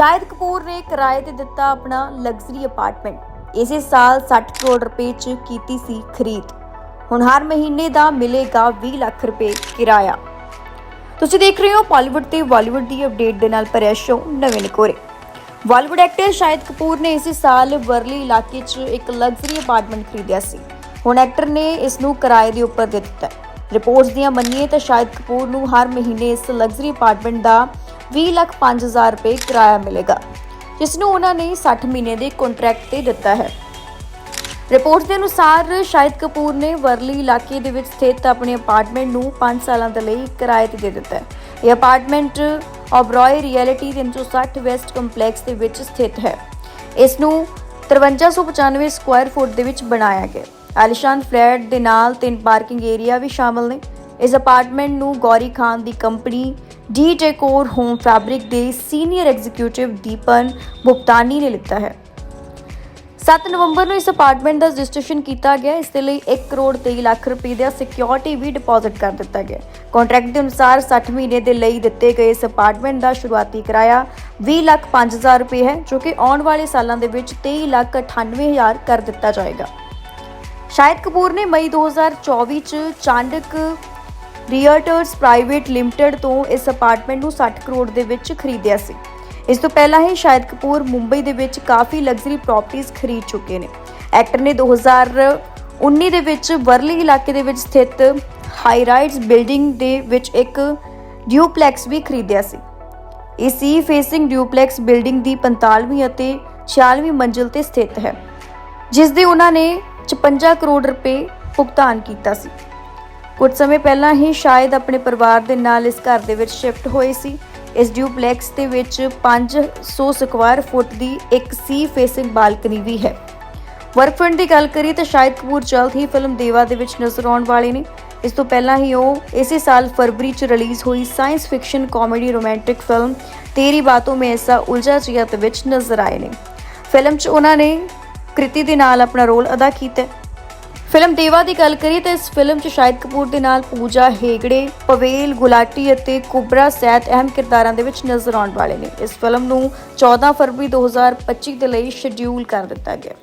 ਸ਼ਾਹਿਦ ਕਪੂਰ ਨੇ ਕਿਰਾਏ ਤੇ ਦਿੱਤਾ ਆਪਣਾ ਲਗਜ਼ਰੀ ਅਪਾਰਟਮੈਂਟ ਇਸੇ ਸਾਲ 60 ਕਰੋੜ ਰੁਪਏ 'ਚ ਕੀਤੀ ਸੀ ਖਰੀਦ ਹੁਣ ਹਰ ਮਹੀਨੇ ਦਾ ਮਿਲੇਗਾ 20 ਲੱਖ ਰੁਪਏ ਕਿਰਾਇਆ ਤੁਸੀਂ ਦੇਖ ਰਹੇ ਹੋ ਪਾਲੀਵੁੱਡ ਤੇ ਬਾਲੀਵੁੱਡ ਦੀ ਅਪਡੇਟ ਦੇ ਨਾਲ ਭਰਿਆ ਸ਼ੋ ਨਵੇਂ ਨਿਕੋਰੇ ਬਾਲੀਵੁੱਡ ਐਕਟਰ ਸ਼ਾਹਿਦ ਕਪੂਰ ਨੇ ਇਸੇ ਸਾਲ ਵਰਲੀ ਇਲਾਕੇ 'ਚ ਇੱਕ ਲਗਜ਼ਰੀ ਅਪਾਰਟਮੈਂਟ ਖਰੀਦਿਆ ਸੀ ਹੁਣ ਐਕਟਰ ਨੇ ਇਸ ਨੂੰ ਕਿਰਾਏ ਦੇ ਉੱਪਰ ਦੇ ਦਿੱਤਾ ਰਿਪੋਰਟਸ ਦੀਆਂ ਮੰਨੀਏ ਤਾਂ ਸ਼ਾਹਿਦ ਕਪੂਰ ਨੂੰ ਹਰ ਮਹੀਨੇ ਇਸ ਲਗਜ਼ਰੀ ਅਪਾਰਟਮੈਂਟ ਦਾ 20 ਲੱਖ 5000 ਰੁਪਏ ਕਿਰਾਇਆ ਮਿਲੇਗਾ ਜਿਸ ਨੂੰ ਉਹਨਾਂ ਨੇ 60 ਮਹੀਨੇ ਦੇ ਕੰਟਰੈਕਟ ਤੇ ਦਿੱਤਾ ਹੈ। ਰਿਪੋਰਟ ਦੇ ਅਨੁਸਾਰ ਸ਼ਾਹਿਦ ਕਪੂਰ ਨੇ ਵਰਲੀ ਇਲਾਕੇ ਦੇ ਵਿੱਚ ਸਥਿਤ ਆਪਣੇ ਅਪਾਰਟਮੈਂਟ ਨੂੰ 5 ਸਾਲਾਂ ਦੇ ਲਈ ਕਿਰਾਏ ਤੇ ਦੇ ਦਿੱਤਾ ਹੈ। ਇਹ apartment Oberoi realty 360 west complex ਦੇ ਵਿੱਚ ਸਥਿਤ ਹੈ। ਇਸ ਨੂੰ 5395 ਸਕੁਆਇਰ ਫੁੱਟ ਦੇ ਵਿੱਚ ਬਣਾਇਆ ਗਿਆ ਆਲੀਸ਼ਾਨ ਫਲੈਟ ਦੇ ਨਾਲ ਤਿੰਨ ਪਾਰਕਿੰਗ ਏਰੀਆ ਵੀ ਸ਼ਾਮਲ ਨੇ। ਇਸ ਅਪਾਰਟਮੈਂਟ ਨੂੰ ਗੌਰੀ ਖਾਨ ਦੀ company D decor home fabric ਦੇ ਸੀਨੀਅਰ ਐਗਜ਼ੀਕਿਊਟਿਵ ਦੀਪਨ ਭੁਗਤਾਨੀ ਨੇ ਲਿੱਤਾ ਹੈ। 7 ਨਵੰਬਰ ਨੂੰ ਇਸ ਅਪਾਰਟਮੈਂਟ ਦਾ ਰਜਿਸਟ੍ਰੇਸ਼ਨ ਕੀਤਾ ਗਿਆ। ਇਸ ਦੇ ਲਈ 1 ਕਰੋੜ 23 ਲੱਖ ਰੁਪਏ ਦਾ ਸਿਕਿਉਰਿਟੀ ਵੀ ਡਿਪੋਜ਼ਿਟ ਕਰ ਦਿੱਤਾ ਗਿਆ। ਕੰਟਰੈਕਟ ਦੇ ਅਨੁਸਾਰ 60 ਮਹੀਨੇ ਦੇ ਲਈ ਦਿੱਤੇ ਗਏ ਇਸ ਅਪਾਰਟਮੈਂਟ ਦਾ ਸ਼ੁਰੂਆਤੀ ਕਿਰਾਇਆ 20 ਲੱਖ 5000 ਰੁਪਏ ਹੈ, ਜੋ ਕਿ ਆਉਣ ਵਾਲੇ ਸਾਲਾਂ ਦੇ ਵਿੱਚ 23 ਲੱਖ 98000 ਕਰ ਦਿੱਤਾ ਜਾਏਗਾ। ਸ਼ਾਇਦ ਕਪੂਰ ਨੇ ਮਈ 2024 ਚ ਚਾਂਡਕ ਰੀਅਲਟਰਸ ਪ੍ਰਾਈਵੇਟ ਲਿਮਟਿਡ ਤੋਂ ਇਸ ਅਪਾਰਟਮੈਂਟ ਨੂੰ 60 ਕਰੋੜ ਦੇ ਵਿੱਚ ਖਰੀਦਿਆ ਸੀ। ਇਸ ਤੋਂ ਪਹਿਲਾਂ ਹੀ ਸ਼ਾਹਿਦ ਕਪੂਰ ਮੁੰਬਈ ਦੇ ਵਿੱਚ ਕਾਫੀ ਲਗਜ਼ਰੀ ਪ੍ਰਾਪਰਟੀਆਂ ਖਰੀਦ ਚੁੱਕੇ ਨੇ। ਐਕਟਰ ਨੇ 2019 ਦੇ ਵਿੱਚ ਵਰਲੀ ਇਲਾਕੇ ਦੇ ਵਿੱਚ ਸਥਿਤ ਹਾਈ ਰਾਈਡਸ ਬਿਲਡਿੰਗ ਦੇ ਵਿੱਚ ਇੱਕ ਡਿਊਪਲੈਕਸ ਵੀ ਖਰੀਦਿਆ ਸੀ। ਇਹ ਸੀ ਫੇਸਿੰਗ ਡਿਊਪਲੈਕਸ ਬਿਲਡਿੰਗ ਦੀ 45ਵੀਂ ਅਤੇ 46ਵੀਂ ਮੰਜ਼ਿਲ ਤੇ ਸਥਿਤ ਹੈ ਜਿਸ ਦੇ ਉਹਨਾਂ ਨੇ 56 ਕਰੋੜ ਰੁਪਏ ਭੁਗਤਾਨ ਕੀਤਾ ਸੀ। ਕੁਝ ਸਮੇਂ ਪਹਿਲਾਂ ਹੀ ਸ਼ਾਇਦ ਆਪਣੇ ਪਰਿਵਾਰ ਦੇ ਨਾਲ ਇਸ ਘਰ ਦੇ ਵਿੱਚ ਸ਼ਿਫਟ ਹੋਏ ਸੀ। ਇਸ ਡਿਊਪਲੈਕਸ ਦੇ ਵਿੱਚ 500 ਸਕੁਆਇਰ ਫੁੱਟ ਦੀ ਇੱਕ ਸੀ ਫੇਸਿੰਗ ਬਾਲਕਨੀ ਵੀ ਹੈ। ਵਰਕ ਫਰੰਟ ਦੀ ਗੱਲ ਕਰੀ ਤਾਂ ਸ਼ਾਇਦ ਕਪੂਰ ਜਲਦ ਹੀ ਫਿਲਮ ਦੇਵਾ ਦੇ ਵਿੱਚ ਨਜ਼ਰ ਆਉਣ ਵਾਲੇ ਨੇ। ਇਸ ਤੋਂ ਪਹਿਲਾਂ ਹੀ ਉਹ ਇਸੇ ਸਾਲ ਫਰਵਰੀ 'ਚ ਰਿਲੀਜ਼ ਹੋਈ science fiction comedy romantic film Teri Baaton Mein ਐਸਾ ਉਲਝਾ ਜਿਆ ਦੇ ਵਿੱਚ ਨਜ਼ਰ ਆਏ ਨੇ। ਫਿਲਮ 'ਚ ਉਹਨਾਂ ਨੇ ਕ੍ਰਿਤੀ ਦੇ ਨਾਲ ਆਪਣਾ ਰੋਲ ਅਦਾ ਕੀਤਾ ਫਿਲਮ ਦੇਵਾ ਦੀ ਗੱਲ ਕਰੀਏ ਤਾਂ ਇਸ ਫਿਲਮ 'ਚ ਸ਼ਾਹਿਦ ਕਪੂਰ ਦੇ ਨਾਲ ਪੂਜਾ ਹੇਗੜੇ, ਪਵੇਲ, ਗੁਲਾਟੀ ਅਤੇ ਕੁਬਰਾ ਸੈਦ ਅਹਿਮ ਕਿਰਦਾਰਾਂ ਦੇ ਵਿੱਚ ਨਜ਼ਰ ਆਉਣ ਵਾਲੇ ਨੇ। ਇਸ ਫਿਲਮ ਨੂੰ 14 ਫਰਵਰੀ 2025 ਦੇ ਲਈ ਸ਼ਡਿਊਲ ਕਰ ਦਿੱਤਾ ਗਿਆ।